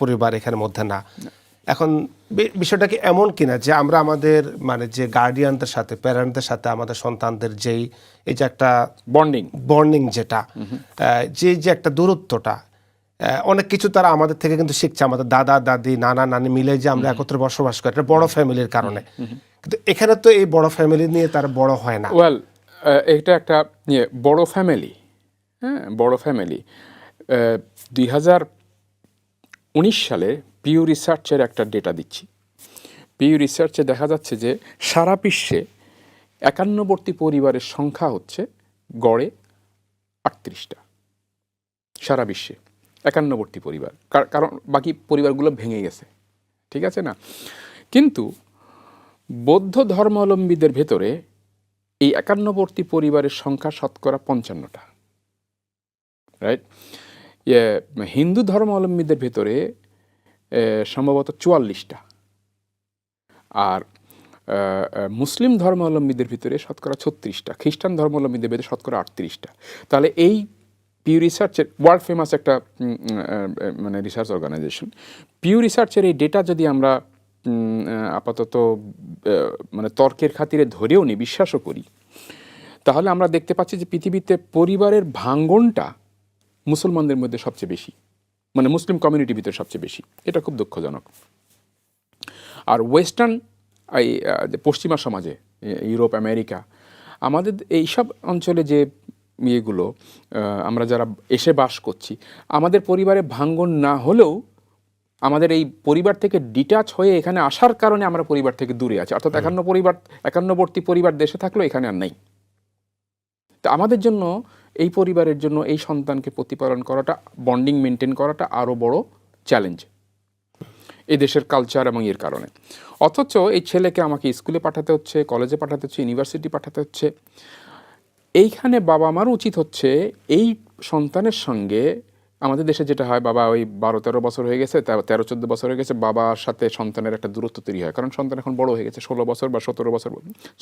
পরিবার এখানের মধ্যে না। এখন বিষয়টা কি এমন কিনা যে আমরা আমাদের মানে যে গার্ডিয়ানদের সাথে প্যারেন্টদের সাথে আমাদের সন্তানদের যেই এই যে একটা বন্ডিং বর্নিং যেটা যে যে একটা দূরত্বটা অনেক কিছু তারা আমাদের থেকে কিন্তু শিখছে। আমাদের দাদা দাদি নানা নানি মিলে যে আমরা একত্রে বসবাস করি। একটা বড় ফ্যামিলির কারণে। কিন্তু এখানে তো এই বড় ফ্যামিলি নিয়ে তারা বড় হয় না। ওয়েল এটা একটা ইয়ে বড় ফ্যামিলি। হ্যাঁ বড় ফ্যামিলি। দুই হাজার উনিশ সালে পিউ রিসার্চের একটা ডেটা দিচ্ছি। পিউ রিসার্চে দেখা যাচ্ছে যে সারা বিশ্বে একান্নবর্তী পরিবারের সংখ্যা হচ্ছে গড়ে আটত্রিশটা। সারা বিশ্বে একান্নবর্তী পরিবার। কার- কারণ বাকি পরিবারগুলো ভেঙে গেছে। ঠিক আছে না? কিন্তু বৌদ্ধ ধর্মাবলম্বীদের ভেতরে এই একান্নবর্তী পরিবারের সংখ্যা শতকরা পঞ্চান্নটা। রাইট হিন্দু ধর্মাবলম্বীদের ভেতরে সম্ভবত চুয়াল্লিশটা। আর মুসলিম ধর্মাবলম্বীদের ভিতরে শতকরা ছত্রিশটা, খ্রিস্টান ধর্মাবলম্বীদের ভিতরে শতকরা আটত্রিশটা। তাহলে এই পিউ রিসার্চের ওয়ার্ল্ড ফেমাস একটা মানে রিসার্চ অর্গানাইজেশন পিউ রিসার্চের এই ডেটা যদি আমরা আপাতত মানে তর্কের খাতিরে ধরেও নিই, বিশ্বাসও করি, তাহলে আমরা দেখতে পাচ্ছি যে পৃথিবীতে পরিবারের ভাঙ্গনটা মুসলমানদের মধ্যে সবচেয়ে বেশি। মানে মুসলিম কমিউনিটির ভিতরে সবচেয়ে বেশি। এটা খুব দুঃখজনক। আর ওয়েস্টার্ন এই যে পশ্চিমা সমাজে ইউরোপ আমেরিকা আমাদের এইসব অঞ্চলে যে ইয়েগুলো আমরা যারা এসে বাস করছি আমাদের পরিবারে ভাঙ্গন না হলেও আমাদের এই পরিবার থেকে ডিটাচ হয়ে এখানে আসার কারণে আমরা পরিবার থেকে দূরে আছি। অর্থাৎ একান্ন পরিবার একান্নবর্তী পরিবার দেশে থাকলেও এখানে আর নেই। তো আমাদের জন্য এই পরিবারের জন্য এই সন্তানকে প্রতিপালন করাটা বন্ডিং মেনটেন করাটা আরও বড় চ্যালেঞ্জ এই দেশের কালচার এবং এর কারণে। অথচ এই ছেলেকে আমাকে স্কুলে পাঠাতে হচ্ছে কলেজে পাঠাতে হচ্ছে ইউনিভার্সিটি পাঠাতে হচ্ছে। এইখানে বাবা মার উচিত হচ্ছে এই সন্তানের সঙ্গে আমাদের দেশে যেটা হয়, বাবা ওই বারো তেরো বছর হয়ে গেছে তেরো চোদ্দ বছর হয়ে গেছে, বাবার সাথে সন্তানের একটা দূরত্ব তৈরি হয়। কারণ সন্তান এখন বড় হয়ে গেছে, ষোলো বছর বা সতেরো বছর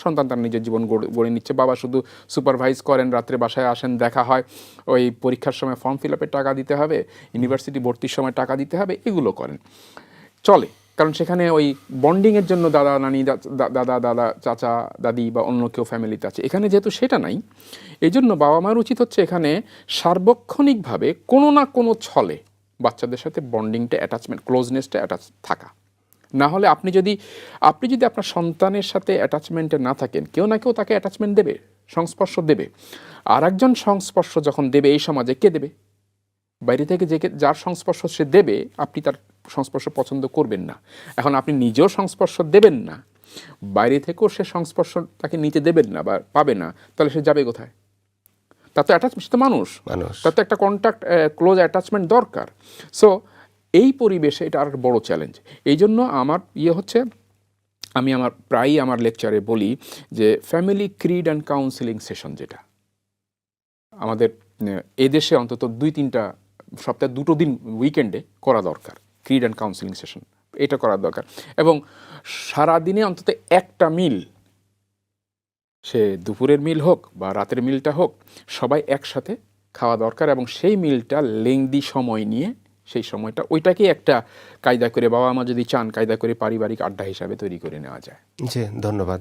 সন্তান তার নিজের জীবন গড়ে নিচ্ছে। বাবা শুধু সুপারভাইজ করেন, রাত্রে বাসায় আসেন, দেখা হয়, ওই পরীক্ষার সময় ফর্ম ফিল আপের টাকা দিতে হবে ইউনিভার্সিটি ভর্তির সময় টাকা দিতে হবে, এগুলো করেন। চলে কারণ সেখানে ওই বন্ডিংয়ের জন্য দাদা, নানি দাদা দাদা, চাচা, দাদি বা অন্য কেউ ফ্যামিলিতে আছে। এখানে যেহেতু সেটা নাই এই জন্য বাবা মার উচিত হচ্ছে এখানে সার্বক্ষণিকভাবে কোনো না কোনো ছলে বাচ্চাদের সাথে বন্ডিংটা অ্যাটাচমেন্ট ক্লোজনেসটা অ্যাটাচ থাকা। না হলে আপনি যদি আপনি যদি আপনার সন্তানের সাথে অ্যাটাচমেন্টে না থাকেন, কেউ না কেউ তাকে অ্যাটাচমেন্ট দেবে, সংস্পর্শ দেবে। আর একজন সংস্পর্শ যখন দেবে এই সমাজে, কে দেবে? বাইরে থেকে যে যার সংস্পর্শ সে দেবে, আপনি তার সংস্পর্শ পছন্দ করবেন না। এখন আপনি নিজেও সংস্পর্শ দেবেন না। বাইরে থেকেও সে সংস্পর্শ তাকে নিতে দেবেন না বা পাবে না। তাহলে সে যাবে কোথায়? তার তো অ্যাটাচমেন্ট তো মানুষ। মানুষ। তার তো একটা কন্ট্যাক্ট ক্লোজ অ্যাটাচমেন্ট দরকার। সো এই পরিবেশে এটা আর একটা বড় চ্যালেঞ্জ এই জন্য আমার ইয়ে হচ্ছে আমি আমার প্রায়ই আমার লেকচারে বলি যে family creed and counselling session যেটা। আমাদের এদেশে অন্তত দুই তিনটা সপ্তাহে দুটো দিন উইকেন্ডে করা দরকার। ক্রিড অ্যান্ড কাউন্সিলিং সেশন এটা করার দরকার। এবং সারাদিনে অন্তত একটা মিল, সে দুপুরের মিল হোক বা রাতের মিলটা হোক, সবাই একসাথে খাওয়া দরকার এবং সেই মিলটা লেংদি সময় নিয়ে সেই সময়টা ওইটাকে একটা কায়দা করে বাবা মা যদি চান, কায়দা করে পারিবারিক আড্ডা হিসাবে তৈরি করে নেওয়া যায়। জি, ধন্যবাদ।